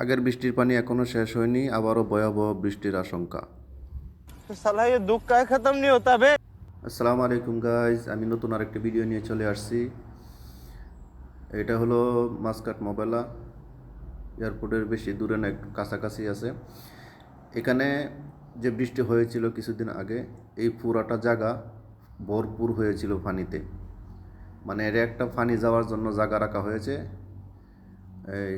আগের বৃষ্টির পানি এখনও শেষ হয়নি আবারও ভয়াবহ বৃষ্টির আশঙ্কা। আসসালামু আলাইকুম গাইজ আমি নতুন আরেকটি ভিডিও নিয়ে চলে আসছি। এটা হলো মাসকাট মোবাইলা এয়ারপোর্টের বেশি দূরে না কাছাকাছি আছে। এখানে যে বৃষ্টি হয়েছিল কিছুদিন আগে এই পুরাটা জায়গা ভরপুর হয়েছিল ফানিতে মানে এর একটা ফানি যাওয়ার জন্য জায়গা রাখা হয়েছে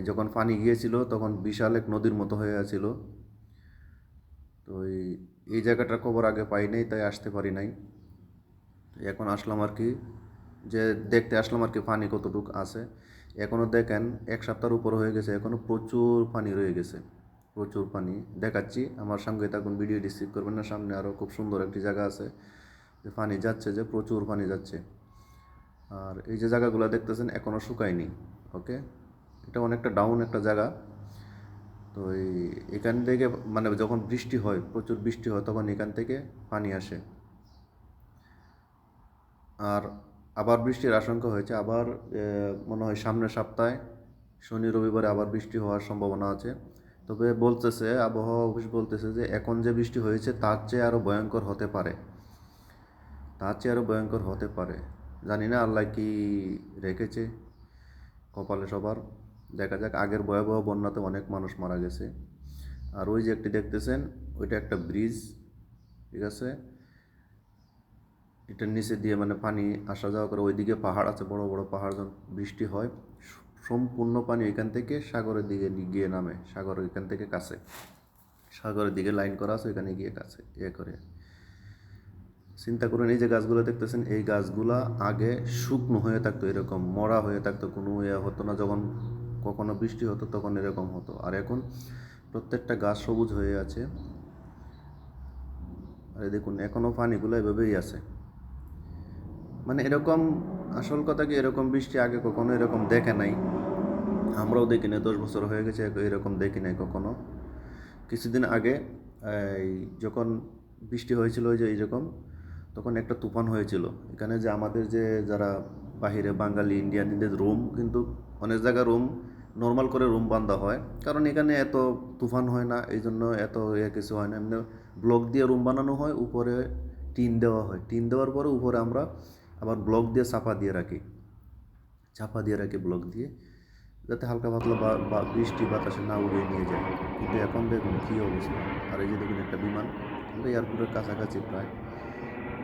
যখন পানি গিয়েছিল, তখন বিশাল এক নদীর মতো হয়ে আছিল। তো এই এই জায়গাটার খবর আগে পাই নাই, তাই আসতে পারি নাই। এখন আসলাম আর কি, যে দেখতে আসলাম আর কি পানি কতটুকু আছে। এখনও দেখেন, এক সপ্তাহের উপর হয়ে গেছে এখনও প্রচুর পানি রয়ে গেছে, প্রচুর পানি। দেখাচ্ছি, আমার সঙ্গে তখন ভিডিও রিসিভ করবেন না, সামনে আরও খুব সুন্দর একটি জায়গা আছে, যে পানি যাচ্ছে, যে প্রচুর পানি যাচ্ছে। আর এই যে জায়গাগুলো দেখতেছেন এখনও শুকায়নি, ওকে? এটা অনেকটা ডাউন একটা জায়গা। তো এই এখান থেকে মানে যখন বৃষ্টি হয়, প্রচুর বৃষ্টি হয়, তখন এখান থেকে পানি আসে। আর আবার বৃষ্টির আশঙ্কা হয়েছে। আবার মনে হয় সামনের সপ্তাহে, শনি, রবিবারে আবার বৃষ্টি হওয়ার সম্ভাবনা আছে। তবে বলতেছে, আবহাওয়া অফিস বলতেছে যে, এখন যে বৃষ্টি হয়েছে, তার চেয়ে আরও ভয়ঙ্কর হতে পারে। তার চেয়ে আরও ভয়ঙ্কর হতে পারে। জানি না, আল্লাহ কি রেখেছে কপালে সবার। দেখা যাক, আগের ভয়াবহ বন্যাতে অনেক মানুষ মারা গেছে। আর ওই যে একটি দেখতেছেন, ওইটা একটা ব্রিজ, ঠিক আছে? এটার নিচে দিয়ে মানে পানি আসা যাওয়া করে, ওইদিকে পাহাড় আছে, বড় বড় পাহাড় যখন বৃষ্টি হয়, সম্পূর্ণ পানি এখান থেকে সাগরের দিকে গিয়ে নামে, সাগর এখান থেকে কাছে। সাগরের দিকে লাইন করা আছে, ওইখানে গিয়ে কাছে ইয়ে করে। চিন্তা করুন, এই যে গাছগুলো দেখতেছেন, এই গাছগুলা আগে শুকনো হয়ে থাকতো, এরকম মরা হয়ে থাকতো, কোনো ইয়ে হতো না, যখন কখনো বৃষ্টি হতো, তখন এরকম হতো। আর এখন প্রত্যেকটা গাছ সবুজ হয়ে আছে। আর দেখুন এখনও পানিগুলো এভাবেই আছে। মানে এরকম, আসল কথা কি, এরকম বৃষ্টি আগে কখনো এরকম দেখে নাই। আমরাও দেখি নাই, দশ বছর হয়ে গেছে এরকম দেখি নাই কখনো। কিছুদিন আগে, এই যখন বৃষ্টি হয়েছিল ওই যে এইরকম, তখন একটা তুফান হয়েছিল। এখানে যে আমাদের যে যারা বাহিরে বাঙালি, ইন্ডিয়ানদের রুম কিন্তু অনেক জায়গায় রুম নর্মাল করে রুম বান্ধা হয়। কারণ এখানে এত তুফান হয় না, এই জন্য এত ইয়ে কিছু হয় না। এমনি ব্লক দিয়ে রুম বানানো হয়, উপরে টিন দেওয়া হয়। টিন দেওয়ার পরে উপরে আমরা আবার ব্লক দিয়ে চাপা দিয়ে রাখি। চাপা দিয়ে রাখি ব্লক দিয়ে, যাতে হালকা পাতলা বা বৃষ্টি বাতাসে না উড়িয়ে নিয়ে যায়। কিন্তু এখন দেখুন কী অবস্থা। আর এই যে দেখুন একটা বিমান আমরা এয়ারপোর্টের কাছাকাছি প্রায়।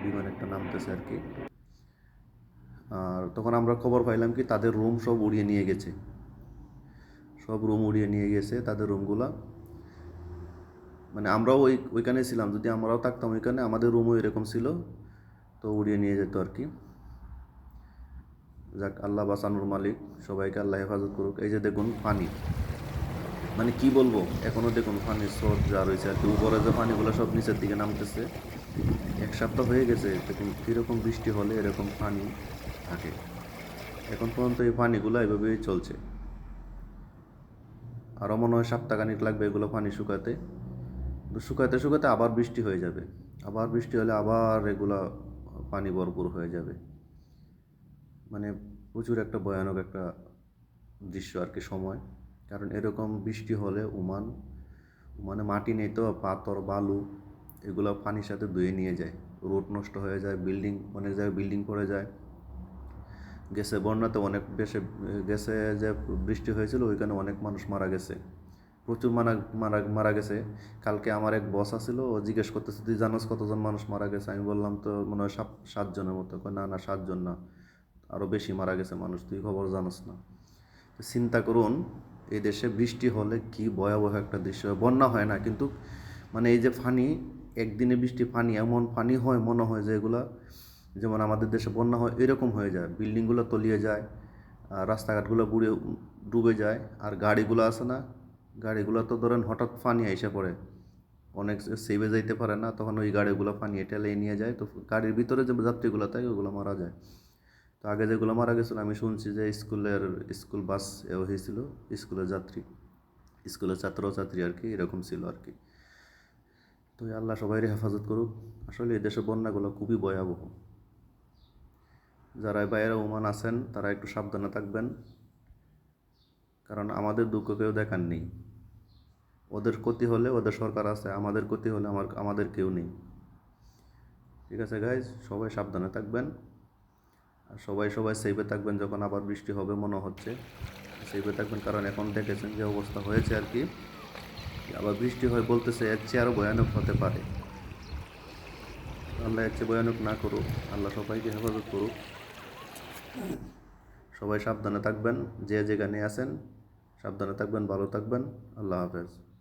বিমান একটা নামতেছে আর কি। আর তখন আমরা খবর পাইলাম কি তাদের রুম সব উড়িয়ে নিয়ে গেছে। সব রুম উড়িয়ে নিয়ে গেছে তাদের রুমগুলা মানে আমরাও ওই, ওইখানে ছিলাম, যদি আমরাও থাকতাম ওইখানে, আমাদের রুমও এরকম ছিল, তো উড়িয়ে নিয়ে যেত আর কি। যাক, আল্লাহ বাসানুর মালিক, সবাইকে আল্লাহ হেফাজত করুক। এই যে দেখুন পানি। মানে কি বলব এখনও দেখুন পানির স্রোত যা রয়েছে আর কি। উপরে যে পানিগুলো সব নিচের দিকে নামতেছে, এক সপ্তাহ হয়ে গেছে, দেখুন কীরকম বৃষ্টি হলে এরকম পানি থাকে। এখন পর্যন্ত এই পানিগুলো এভাবেই চলছে। আরও মনে হয় সপ্তাহখানিক লাগবে এগুলো পানি শুকাতে। তো শুকাতে শুকাতে আবার বৃষ্টি হয়ে যাবে। আবার বৃষ্টি হলে আবার এগুলা পানি ভরপুর হয়ে যাবে। মানে প্রচুর একটা ভয়ানক একটা দৃশ্য আর কি সময়। কারণ এরকম বৃষ্টি হলে উমান মানে মাটি নেই তো, পাথর, বালু, এগুলো পানির সাথে ধুয়ে নিয়ে যায়। রোড নষ্ট হয়ে যায়, বিল্ডিং অনেক জায়গায় বিল্ডিং পড়ে যায়। গেছে, বন্যাতে অনেক বেশি, গেছে যে বৃষ্টি হয়েছিল, ওইখানে অনেক মানুষ মারা গেছে। প্রচুর মারা মারা মারা গেছে। কালকে আমার এক বস আছিল, ও জিজ্ঞেস করতেছে, তুই জানোস কতজন মানুষ মারা গেছে? আমি বললাম, তো মনে হয় সাত, সাতজনের মতো। না না, সাতজন না। আরও বেশি মারা গেছে মানুষ, তুই খবর জানোস না। চিন্তা করুন, এই দেশে বৃষ্টি হলে কি ভয়াবহ একটা দৃশ্য হয়। বন্যা হয় না, কিন্তু মানে এই যে পানি একদিনে বৃষ্টি ফানি, এমন পানি হয়, মনে হয় যে এগুলা যেমন আমাদের দেশে বন্যা হয়, এরকম হয়ে যায়। বিল্ডিংগুলো তলিয়ে যায়, আর রাস্তাঘাটগুলো বুড়ে ডুবে যায়, আর গাড়িগুলো আছে না। গাড়িগুলো তো ধরেন হঠাৎ পানি এসে পড়ে। অনেক সেভে যাইতে পারে না, তখন ওই গাড়িগুলো পানি টেলে নিয়ে যায়। তো গাড়ির ভিতরে যে যাত্রীগুলো থাকে, ওগুলো মারা যায়। তো আগে যেগুলো মারা গেছিল, আমি শুনছি যে স্কুলের স্কুল বাস এ হয়েছিল, স্কুলের যাত্রী। স্কুলের ছাত্র ছাত্রী আর কি, এরকম ছিল আর কি। তো আল্লাহ সবাইরে হেফাজত করুক। আসলে এই দেশের বন্যাগুলো খুবই ভয়াবহ। যারা বাইরে ওমান আছেন, তারা একটু সাবধানে থাকবেন। কারণ আমাদের দুঃখ কেউ দেখার নেই। ওদের ক্ষতি হলে ওদের সরকার আছে, আমাদের ক্ষতি হলে আমার, আমাদের কেউ নেই। ঠিক আছে গাইজ সবাই সাবধানে থাকবেন। আর সবাই সবাই সেফে থাকবেন যখন আবার বৃষ্টি হবে, মনে হচ্ছে। সেফে থাকবেন কারণ এখন দেখেছেন যে অবস্থা হয়েছে আর কি। আবার বৃষ্টি হয় বলতেছে, এর চেয়ে আরও ভয়ানক হতে পারে। আল্লাহ এর চেয়ে ভয়ানক না করুক, আল্লাহ সবাইকে হেফাজত করুক। সবাই সাবধানে থাকবেন যে যেখানে আছেন সাবধানে থাকবেন ভালো থাকবেন। আল্লাহ হাফেজ।